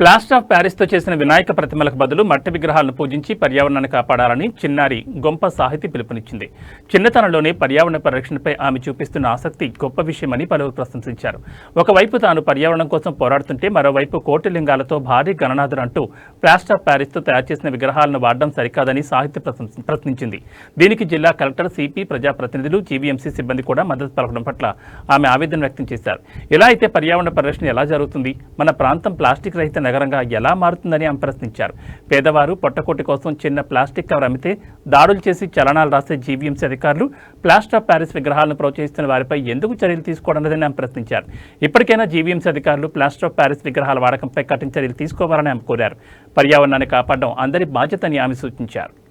Plaster of ప్యారిస్తో చేసిన వినాయక ప్రతిమలకు బదులు మట్టి విగ్రహాలను పూజించి పర్యావరణాన్ని కాపాడాలని చిన్నారి గొంప సాహితీ పిలుపునిచ్చింది. చిన్నతనంలోనే పర్యావరణ పరిరక్షణపై ఆమె చూపిస్తున్న ఆసక్తి గొప్ప విషయమని పలువురు ప్రశంసించారు. ఒకవైపు తాను పర్యావరణం కోసం పోరాడుతుంటే మరోవైపు కోటి లింగాలతో భారీ గణనాథులు అంటూ ప్లాస్టర్ ఆఫ్ ప్యారిస్తో తయారు చేసిన విగ్రహాలను వాడడం సరికాదని సాహిత్య ప్రశ్నించింది. దీనికి జిల్లా కలెక్టర్ సిపి ప్రజాప్రతినిధులు జీవీఎంసీ సిబ్బంది కూడా మద్దతు పలకడం పట్ల ఆమె ఆవేదన వ్యక్తం చేశారు. ఇలా అయితే పర్యావరణ పరిరక్షణ ఎలా జరుగుతుంది? మన ప్రాంతం ప్లాస్టిక్ రహిత నగరంగా ఎలా మారుతుందని ఆమె ప్రశ్నించారు. పేదవారు పొట్టకోటి కోసం చిన్న ప్లాస్టిక్ కవర్ అమ్మితే దాడులు చేసి చలనాలు రాసే జీవీఎంసీ అధికారులు ప్లాస్టర్ ఆఫ్ ప్యారిస్ విగ్రహాలను ప్రోత్సహిస్తున్న వారిపై ఎందుకు చర్యలు తీసుకోవడం ఆమె ప్రశ్నించారు. ఇప్పటికైనా జీవీఎంసీ అధికారులు ప్లాస్టర్ ఆఫ్ ప్యారిస్ విగ్రహాల వాడకంపై కఠిన చర్యలు తీసుకోవాలని ఆమె కోరారు. పర్యావరణాన్ని కాపాడడం అందరి బాధ్యతని ఆమె సూచించారు.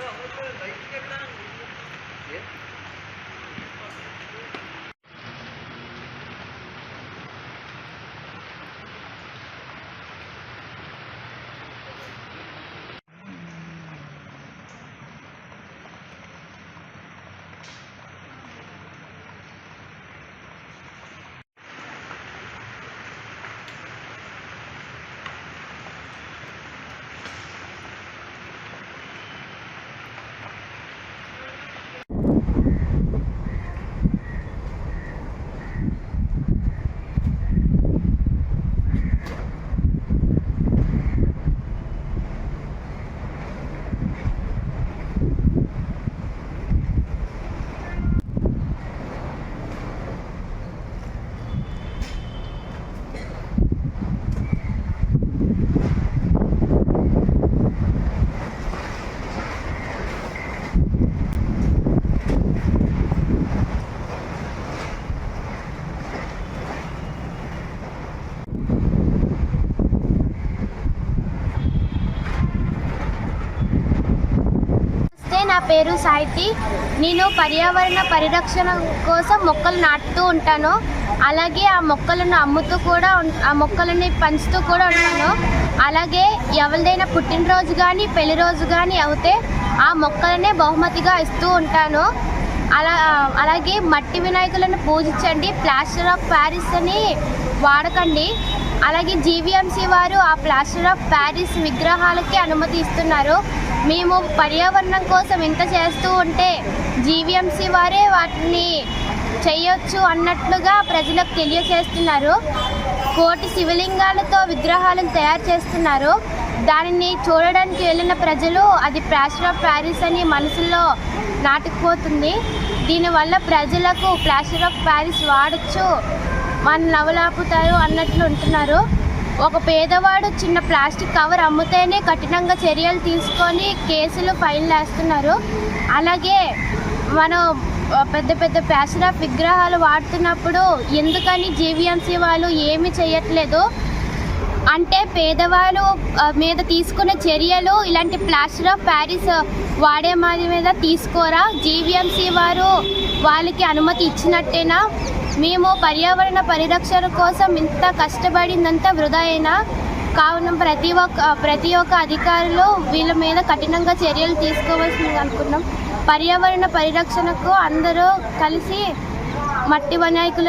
我这个没听到，你。పేరు సాహితి నేను పర్యావరణ పరిరక్షణ కోసం మొక్కలు నాటుతూ ఉంటాను. అలాగే ఆ మొక్కలను అమ్ముతూ కూడా ఆ మొక్కలని పంచుతూ కూడా ఉంటాను. అలాగే ఎవరిదైనా పుట్టినరోజు కానీ పెళ్ళి రోజు కానీ అవుతే ఆ మొక్కలనే బహుమతిగా ఇస్తూ ఉంటాను. అలా అలాగే మట్టి వినాయకులను పూజించండి. ప్లాస్టర్ ఆఫ్ ప్యారిస్ అని వాడకండి. అలాగే జీవీఎంసీ వారు ఆ ప్లాస్టర్ ఆఫ్ ప్యారిస్ విగ్రహాలకి అనుమతి ఇస్తున్నారు. మేము పర్యావరణం కోసం ఇంత చేస్తూ ఉంటే జీవీఎంసీ వారే వాటిని చేయొచ్చు అన్నట్లుగా ప్రజలకు తెలియజేస్తున్నారు. కోటి శివలింగాలతో విగ్రహాలను తయారు చేస్తున్నారు. దానిని చూడడానికి వెళ్ళిన ప్రజలు అది ప్లాస్టర్ ఆఫ్ ప్యారిస్ అని మనసులో నాటుకుపోతుంది. దీనివల్ల ప్రజలకు ప్లాస్టర్ ఆఫ్ ప్యారిస్ వాడచ్చు మన నవలాపుతారు అన్నట్లు ఉంటున్నారు. ఒక పేదవాడు చిన్న ప్లాస్టిక్ కవర్ అమ్మితేనే కఠినంగా చర్యలు తీసుకొని కేసులు ఫైన్లు వేస్తున్నారు. అలాగే మనం పెద్ద పెద్ద ప్లాస్టర్ విగ్రహాలు వాడుతున్నప్పుడు ఎందుకని జీవీఎంసీ వాళ్ళు ఏమీ చేయట్లేదు? అంటే పేదవాళ్ళు మీద తీసుకునే చర్యలు ఇలాంటి ప్లాస్టర్ ఆఫ్ ప్యారిస్ వాడే మాది మీద తీసుకోరా? జీవీఎంసీ వారు వాళ్ళకి అనుమతి ఇచ్చినట్టేనా? మేము పర్యావరణ పరిరక్షణ కోసం ఇంత కష్టపడిందంతా వృధా అయినా కావున ప్రతి ఒక్క ప్రతి ఒక్క అధికారులు వీళ్ళ మీద కఠినంగా చర్యలు తీసుకోవాల్సింది అనుకున్నాం. పర్యావరణ పరిరక్షణకు అందరూ కలిసి మట్టి వినాయకులు